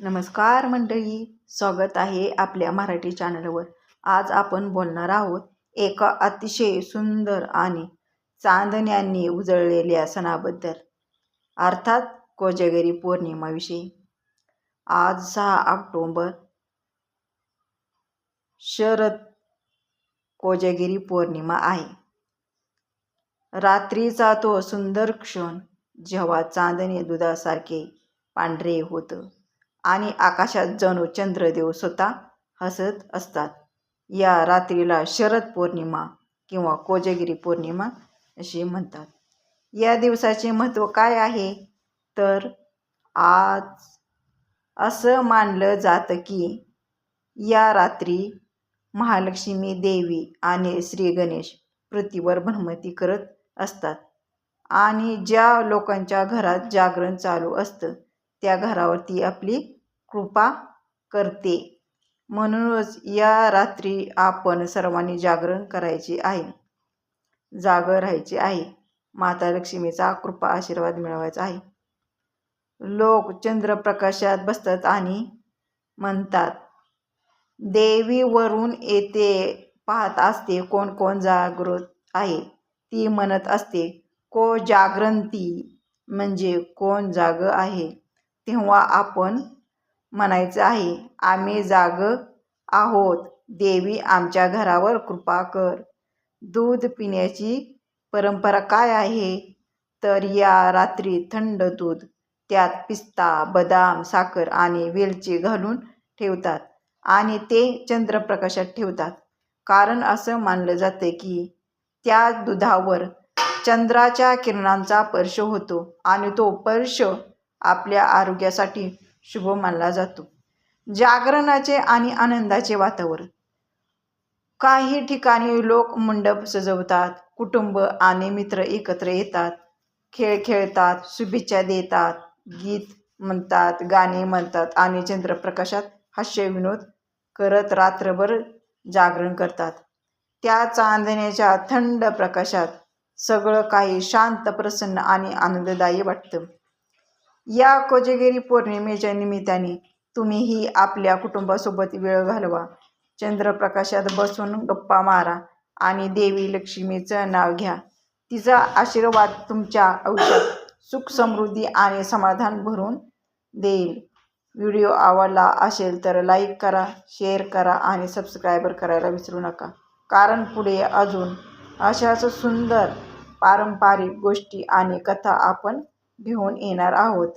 नमस्कार मंडळी स्वागत आहे आपल्या मराठी चॅनलवर. आज आपण बोलणार आहोत एका अतिशय सुंदर आणि चांदण्यांनी उजळलेल्या सणाबद्दल अर्थात कोजागिरी पौर्णिमाविषयी. आज सहा ऑक्टोंबर शरद कोजागिरी पौर्णिमा आहे. रात्रीचा तो सुंदर क्षण जेव्हा चांदणे दुधासारखे पांढरे होतं. आणि आकाशात जणू चंद्रदेव स्वतः हसत असतात. या रात्रीला शरद पौर्णिमा किंवा कोजगिरी पौर्णिमा असे म्हणतात. या दिवसाचे महत्त्व काय आहे? तर आज असं मानलं जातं की या रात्री महालक्ष्मी देवी आणि श्री गणेश पृथ्वीवर भ्रमती करत असतात. आणि ज्या लोकांच्या घरात जागरण चालू असतं त्या घरावरती आपली कृपा करते. म्हणूनच या रात्री आपण सर्वांनी जागरण करायचे आहे. जाग राहायचे आहे. माता लक्ष्मीचा कृपा आशीर्वाद मिळवायचा आहे. लोक चंद्रप्रकाशात बसतात आणि म्हणतात देवीवरून येते पाहत असते कोण कोण जागृत आहे. ती म्हणत असते को जागरंती म्हणजे कोण जाग आहे? तेव्हा आपण म्हणायचं आहे आम्ही जाग आहोत. देवी आमच्या घरावर कृपा कर. दूध पिण्याची परंपरा काय आहे तर या रात्री थंड दूध त्यात पिस्ता बदाम साखर आणि वेलची घालून ठेवतात आणि ते चंद्रप्रकाशात ठेवतात. कारण असं मानलं जातं की त्या दुधावर चंद्राच्या किरणांचा स्पर्श होतो आणि तो स्पर्श आपल्या आरोग्यासाठी शुभ मानला जातो. जागरणाचे आणि आनंदाचे वातावरण. काही ठिकाणी लोक मंडप सजवतात कुटुंब आणि मित्र एकत्र येतात खेळ खेळतात शुभेच्छा देतात गीत म्हणतात गाणे म्हणतात आणि चंद्रप्रकाशात हास्य विनोद करत रात्रभर जागरण करतात. त्या चांदण्याच्या थंड प्रकाशात सगळं काही शांत प्रसन्न आणि आनंददायी वाटतं. या कोजगिरी पौर्णिमेच्या निमित्ताने तुम्हीही आपल्या कुटुंबासोबत वेळ घालवा. चंद्रप्रकाशात बसून गप्पा मारा आणि देवी लक्ष्मीचं नाव घ्या. तिचा आशीर्वाद तुमच्या आयुष्यात सुख समृद्धी आणि समाधान भरून देईल. व्हिडिओ आवडला असेल तर लाईक करा शेअर करा आणि सबस्क्रायबर करायला विसरू नका. कारण पुढे अजून अशाच सुंदर पारंपरिक गोष्टी आणि कथा आपण घेऊन येणार आहोत.